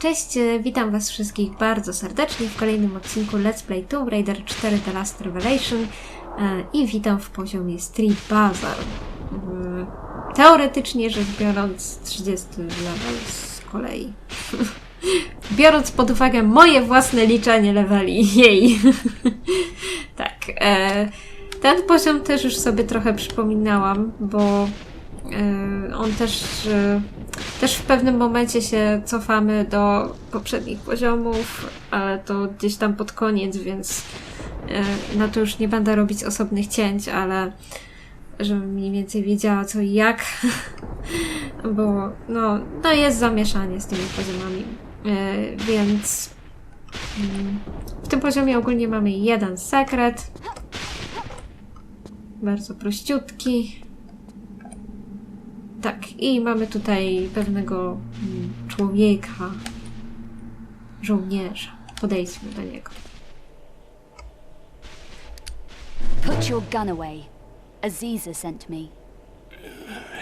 Cześć, e, witam Was wszystkich bardzo serdecznie w kolejnym odcinku Let's Play Tomb Raider 4 The Last Revelation e, i witam w poziomie Street Bazaar. Mm, Teoretycznie rzecz biorąc 30 level z kolei. Biorąc pod uwagę moje własne liczenie leveli, jej. tak, e, ten poziom też już sobie trochę przypominałam, bo e, on też e, też w pewnym momencie się cofamy do poprzednich poziomów, ale to gdzieś tam pod koniec, więc e, na to już nie będę robić osobnych cięć, ale żebym mniej więcej wiedziała co i jak, bo no, no jest zamieszanie z tymi poziomami, E, więc mm, w tym poziomie ogólnie mamy jeden sekret, bardzo prościutki. Tak, i mamy tutaj pewnego mm, człowieka, żołnierza. Podejdźmy do niego. Put your gun away. Aziza sent me.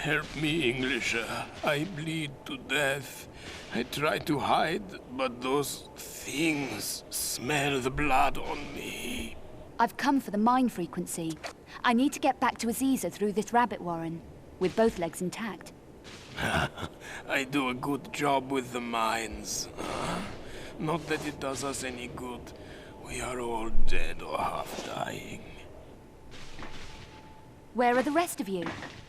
Help me, Englisher. I bleed to death. I try to hide, but those things smell the blood on me. I've come for the mine frequency. I need to get back to Aziza through this rabbit warren, with both legs intact. I do a good job with the mines. Not that it does us any good. We are all dead or half dying. Where are the rest of you?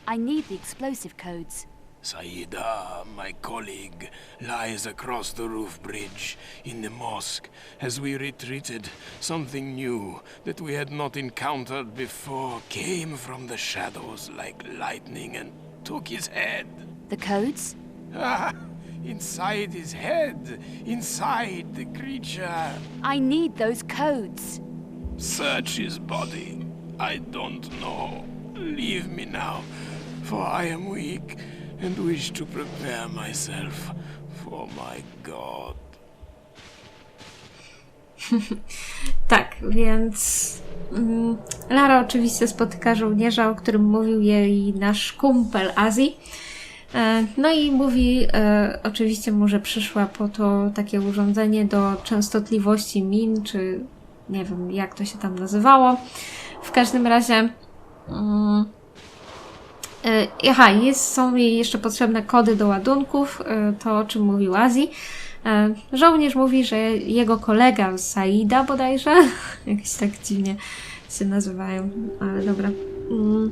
I need the explosive codes. Saida, my colleague, lies across the roof bridge in the mosque. As we retreated, something new that we had not encountered before came from the shadows like lightning and took his head. The codes? Ah, inside his head, inside the creature. I need those codes. Search his body. I don't know. Leave me now, for I am weak and wish to prepare myself for my god. Tak, więc mm, Lara oczywiście spotyka żołnierza, o którym mówił jej nasz kumpel Azji. E, No i mówi e, oczywiście mu, że przyszła po to takie urządzenie do częstotliwości min, czy nie wiem jak to się tam nazywało. W każdym razie mm, Aha, jest, są jej jeszcze potrzebne kody do ładunków, e, to o czym mówił Azji. E, Żołnierz mówi, że jego kolega Saida bodajże, jakieś tak dziwnie się nazywają, ale dobra. Mm.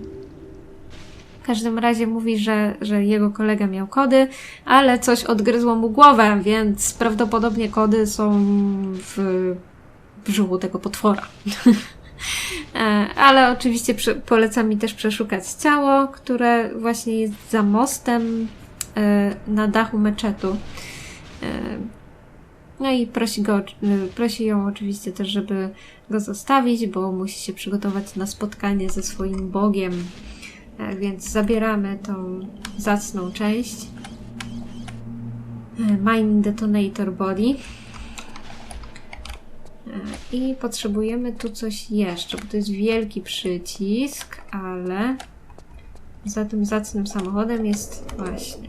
W każdym razie mówi, że, że jego kolega miał kody, ale coś odgryzło mu głowę, więc prawdopodobnie kody są w brzuchu tego potwora. E, Ale oczywiście prze- poleca mi też przeszukać ciało, które właśnie jest za mostem e, na dachu meczetu. E, No i prosi, go, prosi ją oczywiście też, żeby go zostawić, bo musi się przygotować na spotkanie ze swoim Bogiem. Więc zabieramy tą zacną część. Mine Detonator Body. E, I potrzebujemy tu coś jeszcze, bo to jest wielki przycisk, ale za tym zacnym samochodem jest właśnie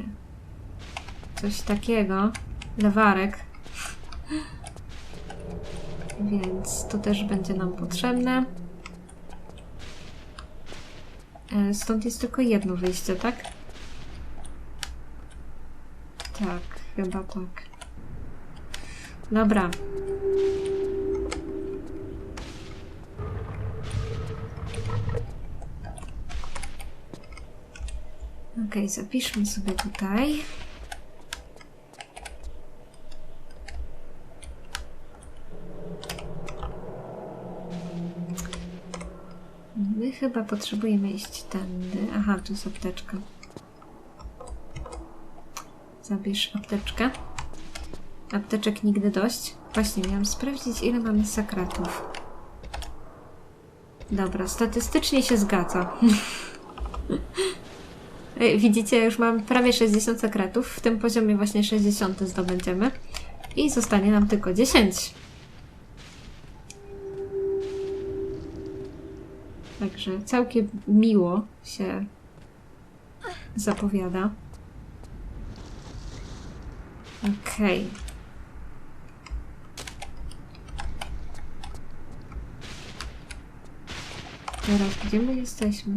coś takiego. Lewarek. Więc to też będzie nam potrzebne. E, Stąd jest tylko jedno wyjście, tak? Tak, chyba tak. Dobra. Okej, zapiszmy sobie tutaj. My chyba potrzebujemy iść tędy. Aha, tu jest apteczka. Zabierz apteczkę. Apteczek nigdy dość. Właśnie, miałam sprawdzić, ile mamy sekretów. Dobra, statystycznie się zgadza. E, widzicie, już mam prawie 60 sekretów. W tym poziomie właśnie 60 zdobędziemy. I zostanie nam tylko 10. Także całkiem miło się zapowiada. Okej. Okay. Teraz, gdzie my jesteśmy?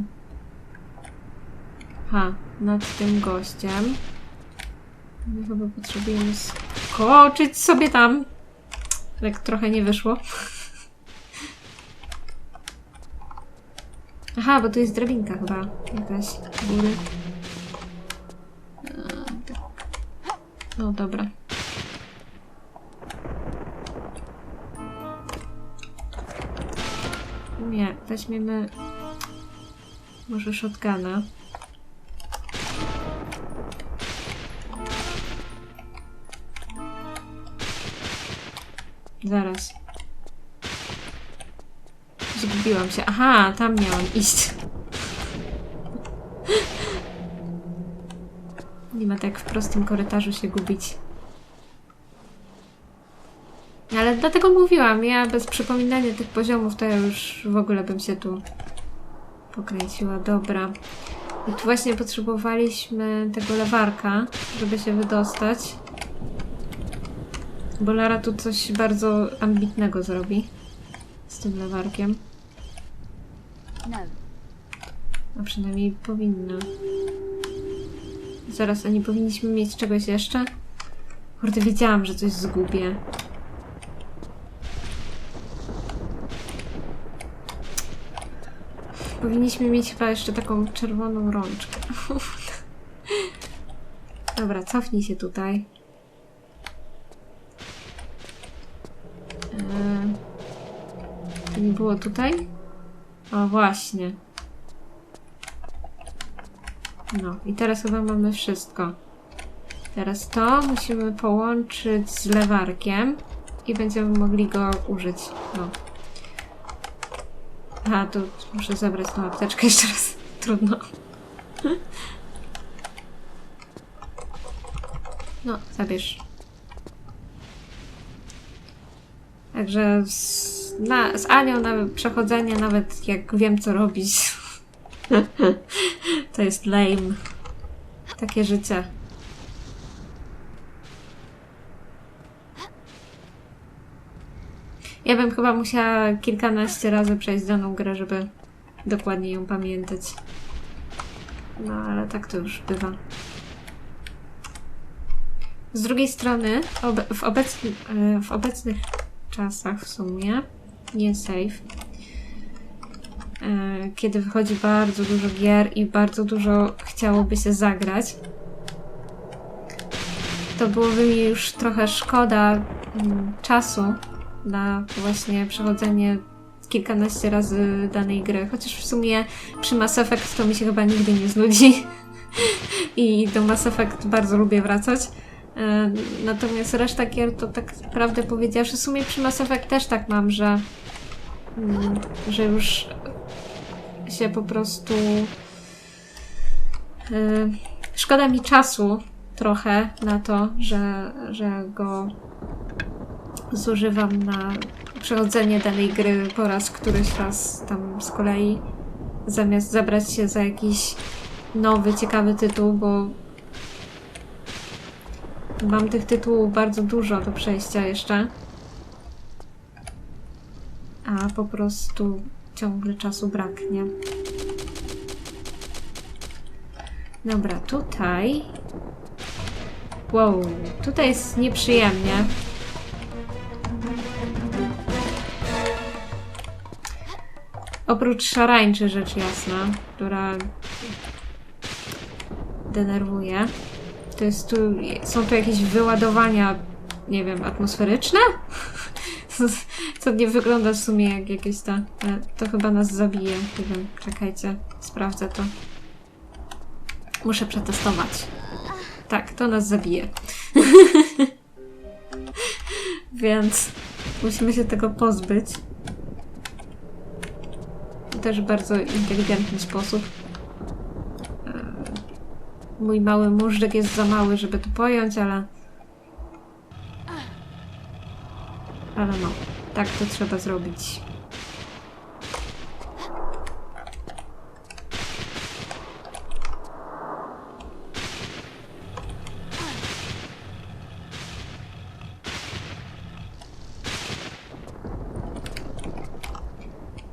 Ha, nad tym gościem. My chyba potrzebujemy skoczyć sobie tam. Tak trochę nie wyszło. Aha, bo tu jest drabinka chyba. Jakaś góry. No dobra. Nie, weźmiemy może shotguna. Zaraz. Zgubiłam się. Aha, tam miałam iść. Nie ma tak w prostym korytarzu się gubić. Ale dlatego mówiłam, ja bez przypominania tych poziomów to ja już w ogóle bym się tu pokręciła. Dobra. I tu właśnie potrzebowaliśmy tego lewarka, żeby się wydostać. Bo Lara tu coś bardzo ambitnego zrobi z tym lewarkiem. No. A przynajmniej powinna. Zaraz, a nie powinniśmy mieć czegoś jeszcze? Kurde, wiedziałam, że coś zgubię. Powinniśmy mieć chyba jeszcze taką czerwoną rączkę. Dobra, cofnij się tutaj. Eee, to nie było tutaj? O, właśnie. No, i teraz chyba mamy wszystko. Teraz to musimy połączyć z lewarkiem i będziemy mogli go użyć. No. A, tu muszę zabrać tą apteczkę jeszcze raz. Trudno. No, zabierz. Także z, na, z Anią nawet przechodzenie, nawet jak wiem co robić, to jest lame. Takie życie. Ja bym chyba musiała kilkanaście razy przejść daną grę, żeby dokładnie ją pamiętać. No, ale tak to już bywa. Z drugiej strony, w, e, w obecnych czasach w sumie, nie safe, e, kiedy wychodzi bardzo dużo gier i bardzo dużo chciałoby się zagrać, to byłoby mi już trochę szkoda mm, czasu na właśnie przechodzenie kilkanaście razy danej gry. Chociaż w sumie przy Mass Effect to mi się chyba nigdy nie znudzi. I do Mass Effect bardzo lubię wracać. E, Natomiast reszta gier to tak prawdę powiedziawszy, w sumie przy Mass Effect też tak mam, że, że już się po prostu e, szkoda mi czasu trochę na to, że, że go zużywam na przechodzenie danej gry po raz któryś raz tam z kolei, zamiast zabrać się za jakiś nowy, ciekawy tytuł, bo mam tych tytułów bardzo dużo do przejścia jeszcze. A po prostu ciągle czasu braknie. Dobra, tutaj. Wow, tutaj jest nieprzyjemnie. Oprócz szarańczy, rzecz jasna, która denerwuje, to jest tu, są tu jakieś wyładowania, nie wiem, atmosferyczne? Co nie wygląda w sumie jak jakieś ta... e, To chyba nas zabije. Nie wiem, czekajcie, sprawdzę to. Muszę przetestować. Tak, to nas zabije. Więc musimy się tego pozbyć. Też bardzo inteligentny sposób. E, Mój mały móżdżek jest za mały, żeby to pojąć, ale... Ale no, tak to trzeba zrobić.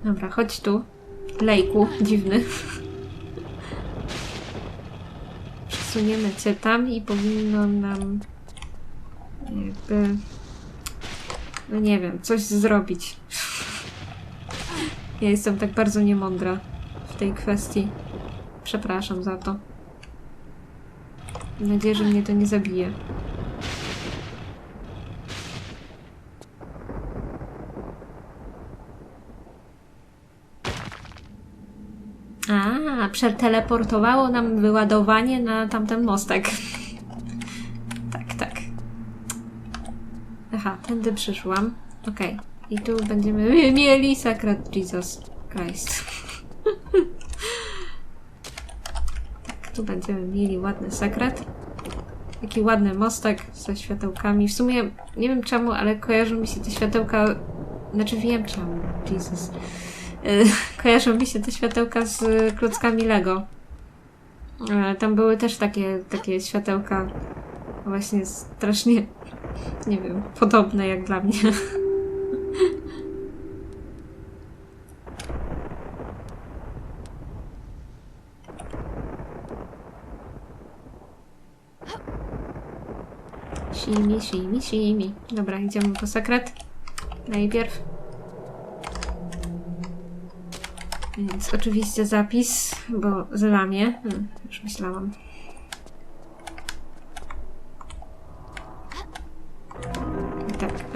Dobra, chodź tu. lejku dziwny. Przesuniemy cię tam i powinno nam jakby no nie wiem, coś zrobić. Ja jestem tak bardzo niemądra w tej kwestii. Przepraszam za to. Mam nadzieję, że mnie to nie zabije. A, przeteleportowało nam wyładowanie na tamten mostek. tak, tak. Aha, tędy przyszłam. Okej. I tu będziemy mieli sakrat Jesus Christ. tak, tu będziemy mieli ładny sekret. Taki ładny mostek ze światełkami. W sumie nie wiem czemu, ale kojarzą mi się te światełka. Znaczy wiem czemu. Jesus. Kojarzą mi się te światełka z klockami Lego. E, Tam były też takie, takie światełka właśnie strasznie, nie wiem, podobne jak dla mnie. Simi, simi, simi. Dobra, idziemy po sekret. Najpierw. Więc oczywiście zapis, bo zlamię. Hmm, już myślałam.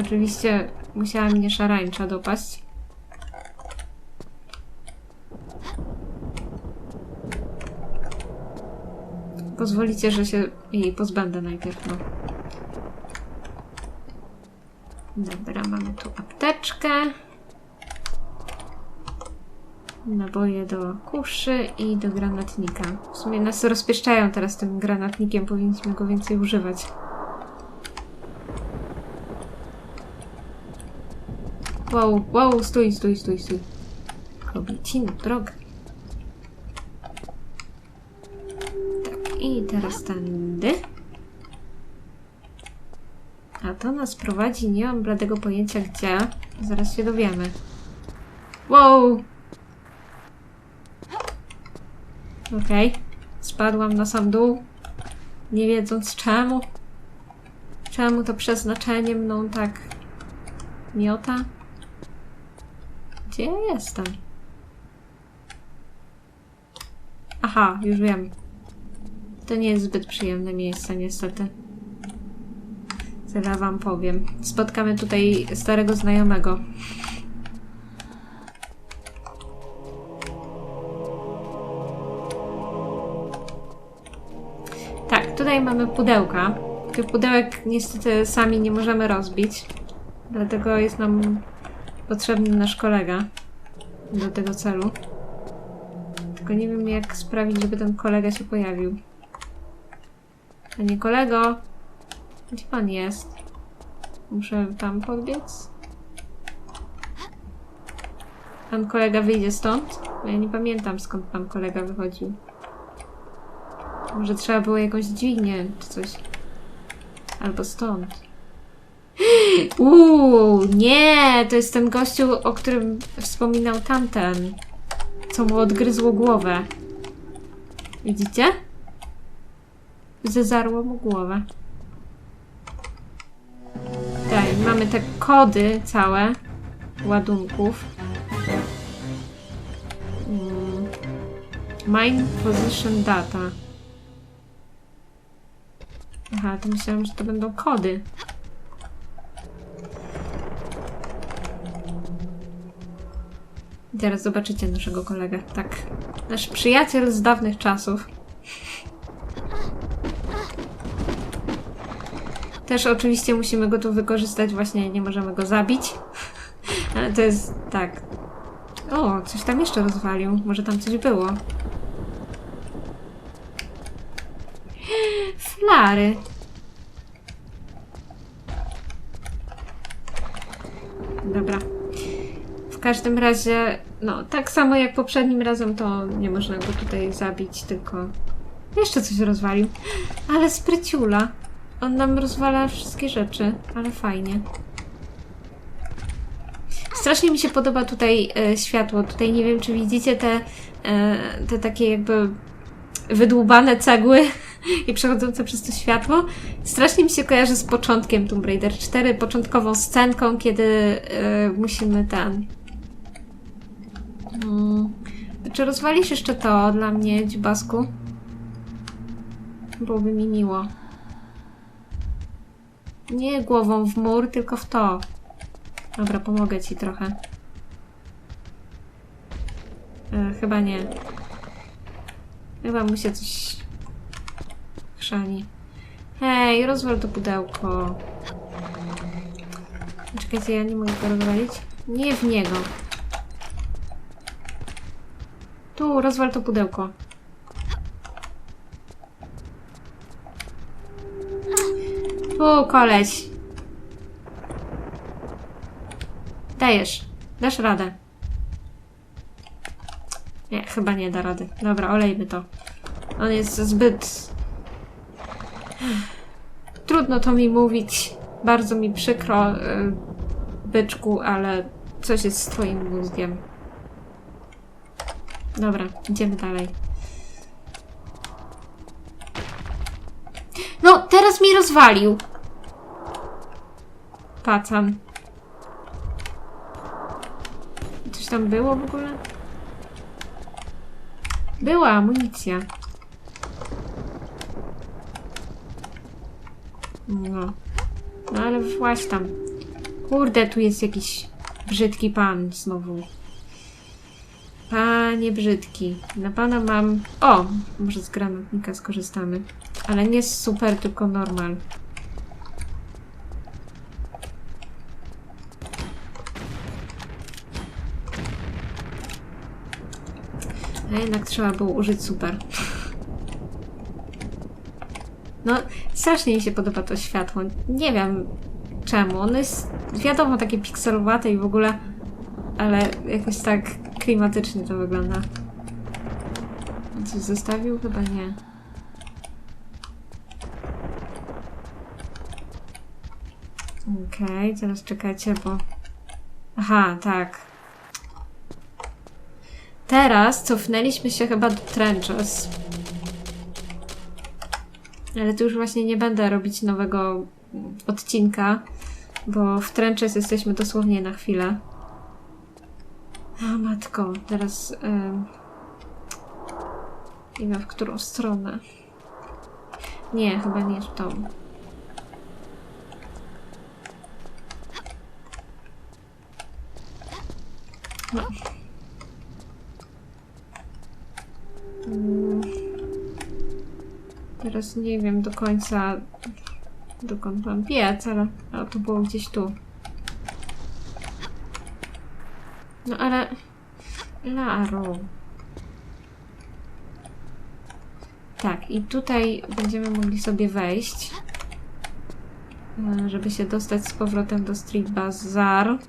Oczywiście musiała mnie szarańcza dopaść. Pozwolicie, że się jej pozbędę najpierw, no. Dobra, mamy tu apteczkę. Naboje do kuszy i do granatnika. W sumie nas rozpieszczają teraz tym granatnikiem, powinniśmy go więcej używać. Wow, wow, stój, stój, stój, stój. Kobiecina droga. Tak, i teraz tędy. A to nas prowadzi, nie mam bladego pojęcia gdzie. Zaraz się dowiemy. Wow! Okej. Spadłam na sam dół. Nie wiedząc czemu. Czemu to przeznaczenie mną tak miota? Gdzie ja jestem? Aha, już wiem. To nie jest zbyt przyjemne miejsce, niestety. Tyle wam powiem. Spotkamy tutaj starego znajomego. Tak, tutaj mamy pudełka. Tych pudełek niestety sami nie możemy rozbić. Dlatego jest nam potrzebny nasz kolega do tego celu. Tylko nie wiem jak sprawić, żeby ten kolega się pojawił. Panie kolego! Gdzie pan jest? Muszę tam podbiec? Pan kolega wyjdzie stąd? Ja nie pamiętam skąd pan kolega wychodził. Może trzeba było jakąś dźwignię czy coś. Albo stąd. Uuu, nie! To jest ten gościu, o którym wspominał tamten. Co mu odgryzło głowę. Widzicie? Zezarło mu głowę. Tak, mamy te kody całe ładunków. Mm. Mine position data. Aha, to myślałam, że to będą kody. Teraz zobaczycie naszego kolegę. Tak. Nasz przyjaciel z dawnych czasów. Też oczywiście musimy go tu wykorzystać, właśnie nie możemy go zabić. Ale to jest tak. O, coś tam jeszcze rozwalił. Może tam coś było. Flary. Dobra. W każdym razie, no, tak samo jak poprzednim razem, to nie można go tutaj zabić, tylko jeszcze coś rozwalił. Ale spryciula. On nam rozwala wszystkie rzeczy, ale fajnie. Strasznie mi się podoba tutaj e, światło. Tutaj nie wiem, czy widzicie te, e, te takie jakby wydłubane cegły i przechodzące przez to światło. Strasznie mi się kojarzy z początkiem Tomb Raider 4, początkową scenką, kiedy e, musimy ten... Hmm. Czy rozwalisz jeszcze to dla mnie, dziubasku? Byłoby mi miło. Nie głową w mur, tylko w to. Dobra, pomogę ci trochę. E, chyba nie. Chyba mu się coś chrzani. Hej, rozwal to pudełko. Czekajcie, ja nie mogę rozwalić. Nie w niego. Tu, rozwal to pudełko. Tu, koleś. Dajesz. Dasz radę. Nie, chyba nie da rady. Dobra, olejmy to. On jest zbyt... Trudno to mi mówić. Bardzo mi przykro, y, byczku, ale coś jest z twoim mózgiem. Dobra, idziemy dalej. No, teraz mi rozwalił. Pacan. Coś tam było w ogóle? Była amunicja. No. No ale właśnie tam. Kurde, tu jest jakiś brzydki pan znowu. Panie brzydki. Na pana mam... O! Może z granatnika skorzystamy. Ale nie z super, tylko normal. A jednak trzeba było użyć super. No, strasznie mi się podoba to światło. Nie wiem czemu. Ono jest wiadomo takie pikselowate i w ogóle, ale jakoś tak klimatycznie to wygląda. Coś zostawił? Chyba nie. Okej, teraz czekajcie, bo... Aha, tak. Teraz cofnęliśmy się chyba do Trenches. Ale tu już właśnie nie będę robić nowego odcinka, bo w Trenches jesteśmy dosłownie na chwilę. Matko, teraz ym, nie wiem w którą stronę. Nie, chyba nie w tą. No. Teraz nie wiem do końca dokąd mam biec, ale, ale to było gdzieś tu. No ale... Laro. Tak, i tutaj będziemy mogli sobie wejść, e, żeby się dostać z powrotem do Street Bazaar.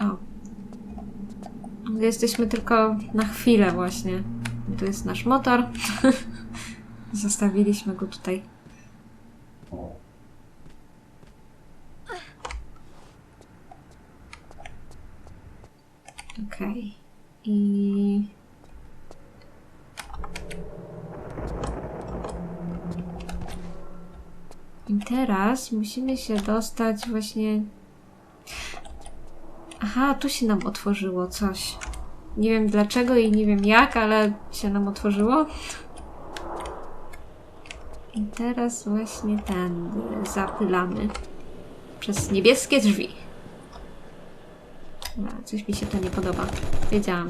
O. Jesteśmy tylko na chwilę właśnie. Tu jest nasz motor. Zostawiliśmy go tutaj. Okej. I... I teraz musimy się dostać właśnie... Aha, tu się nam otworzyło coś. Nie wiem dlaczego i nie wiem jak, ale się nam otworzyło. I teraz właśnie ten zapylamy przez niebieskie drzwi. A, coś mi się to nie podoba. Wiedziałam.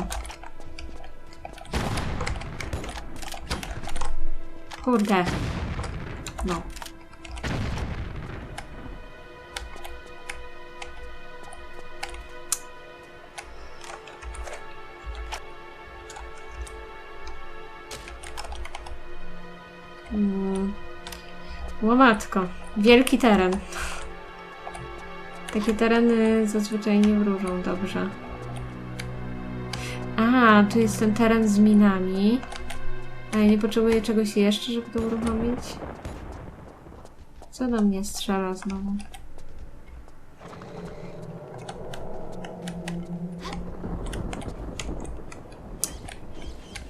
Kurde. No. Łomatko. Wielki teren. Takie tereny zazwyczaj nie wróżą dobrze. A, tu jest ten teren z minami. Ale nie potrzebuję czegoś jeszcze, żeby to uruchomić. Co do mnie strzela znowu?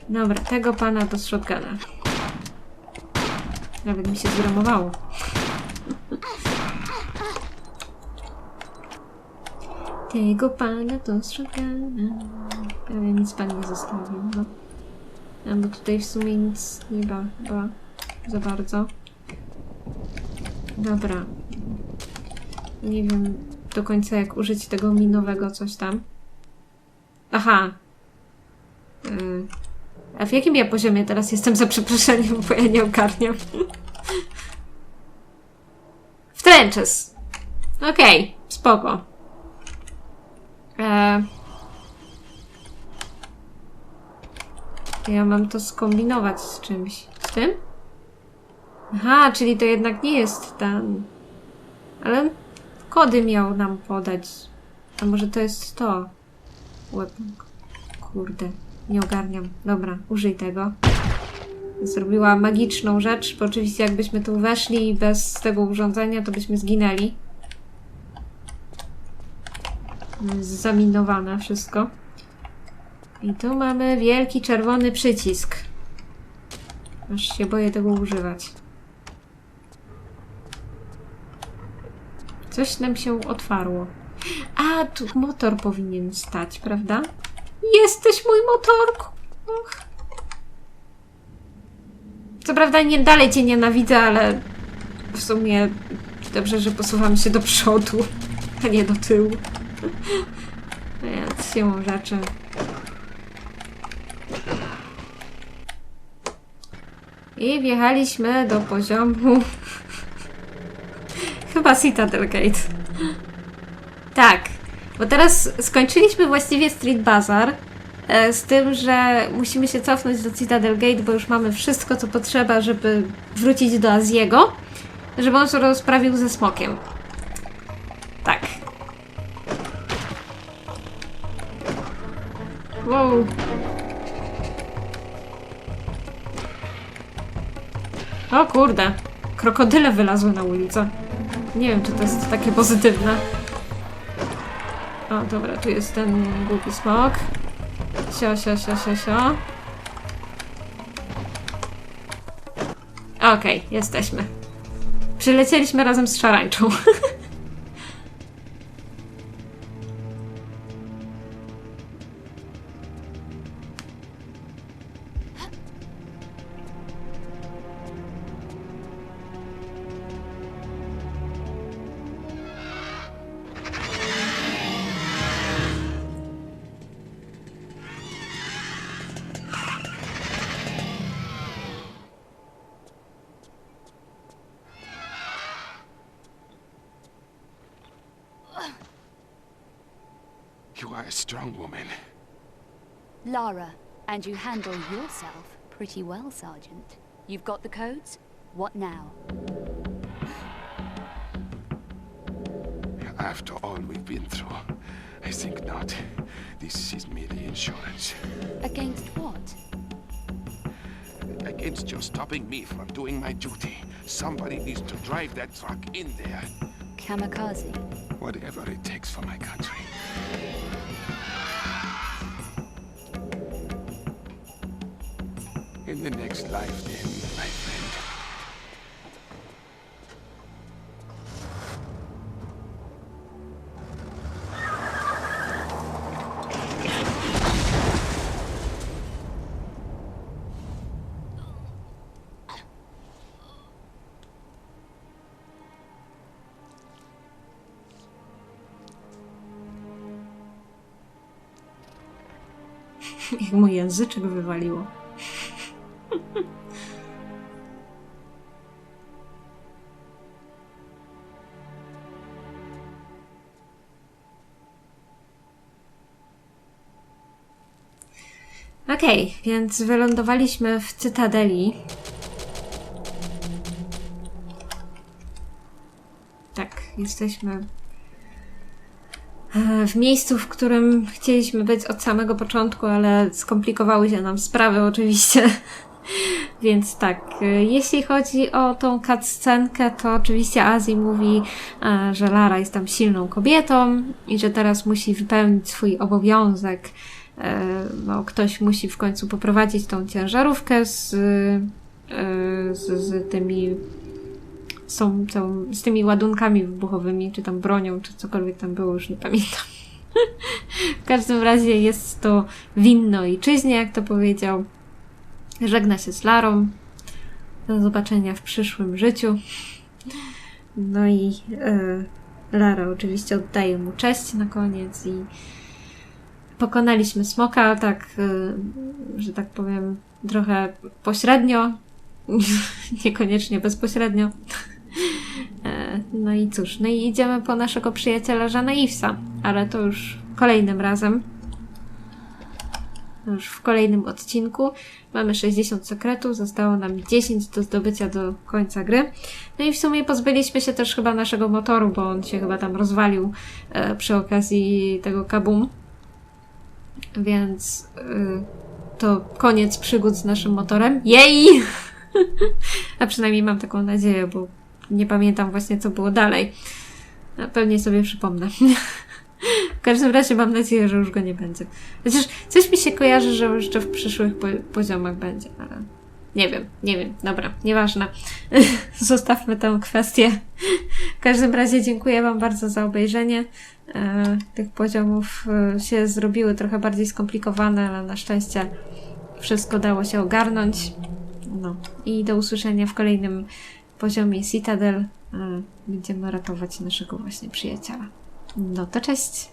Dobra, tego pana z shotguna. Nawet mi się zgramowało. Tego pana to shotguna. Ale nic pan nie zostawił, no. No bo tutaj w sumie nic nie ma chyba za bardzo. Dobra. Nie wiem do końca jak użyć tego minowego coś tam. Aha. Y, A w jakim ja poziomie teraz jestem za przeproszeniem, bo ja nie ogarniam. w trenches. Okej, spoko. E... Ja mam to skombinować z czymś. Z tym? Aha, czyli to jednak nie jest ten. Ale kody miał nam podać. A może to jest to? Weapon. Kurde, nie ogarniam. Dobra, użyj tego. Zrobiła magiczną rzecz, bo oczywiście jakbyśmy tu weszli bez tego urządzenia, to byśmy zginęli. Jest zaminowane wszystko. I tu mamy wielki czerwony przycisk. Aż się boję tego używać. Coś nam się otwarło. A, tu motor powinien stać, prawda? Jesteś mój motorku! Och. Co prawda nie dalej cię nienawidzę, ale w sumie dobrze, że posuwam się do przodu, a nie do tyłu. Więc siłą rzeczy. I wjechaliśmy do poziomu. Chyba Citadel Gate. Tak, bo teraz skończyliśmy właściwie Street Bazaar. e, Z tym, że musimy się cofnąć do Citadel Gate, bo już mamy wszystko, co potrzeba, żeby wrócić do Aziego, żeby on się rozprawił ze smokiem. Tak. Wow. O kurde, krokodyle wylazły na ulicę. Nie wiem, czy to jest takie pozytywne. O, dobra, tu jest ten głupi smok. Sio, sio, sio, sio, sio. Okej, jesteśmy. Przylecieliśmy razem z szarańczą. are a strong woman. Lara, and you handle yourself pretty well, Sergeant. You've got the codes? What now? After all we've been through, I think not. This is merely insurance. Against what? Against you stopping me from doing my duty, somebody needs to drive that truck in there. Kamikaze. Whatever it takes for my country. In the next life, then, my friend. Jak mój języczek wywaliło. Okej, więc wylądowaliśmy w Cytadeli. Tak, jesteśmy e, w miejscu, w którym chcieliśmy być od samego początku, ale skomplikowały się nam sprawy oczywiście. Więc tak, y, jeśli chodzi o tą cutscenkę, to oczywiście Azji mówi, e, że Lara jest tam silną kobietą i że teraz musi wypełnić swój obowiązek. E, No, ktoś musi w końcu poprowadzić tą ciężarówkę z, e, z, z tymi są, są z tymi ładunkami wybuchowymi, czy tam bronią, czy cokolwiek tam było, już nie pamiętam. w każdym razie jest to winno ojczyźnie, jak to powiedział. Żegna się z Larą. Do zobaczenia w przyszłym życiu. No i e, Lara oczywiście oddaje mu cześć na koniec i pokonaliśmy smoka, tak, e, że tak powiem, trochę pośrednio, niekoniecznie bezpośrednio. E, No i cóż, no i idziemy po naszego przyjaciela Żana Iwsa, ale to już kolejnym razem. Już w kolejnym odcinku. Mamy 60 sekretów, zostało nam 10 do zdobycia do końca gry. No i w sumie pozbyliśmy się też chyba naszego motoru, bo on się chyba tam rozwalił e, przy okazji tego kabum. Więc y, to koniec przygód z naszym motorem. Jej! A przynajmniej mam taką nadzieję, bo nie pamiętam właśnie, co było dalej. A Pewnie sobie przypomnę. W każdym razie mam nadzieję, że już go nie będzie. Chociaż coś mi się kojarzy, że jeszcze w przyszłych po poziomach będzie, ale nie wiem, nie wiem. Dobra, nieważne. Zostawmy tę kwestię. W każdym razie dziękuję Wam bardzo za obejrzenie. E, tych poziomów e, się zrobiły trochę bardziej skomplikowane, ale na szczęście wszystko dało się ogarnąć. No i do usłyszenia w kolejnym poziomie Citadel. E, Będziemy ratować naszego właśnie przyjaciela. No to cześć!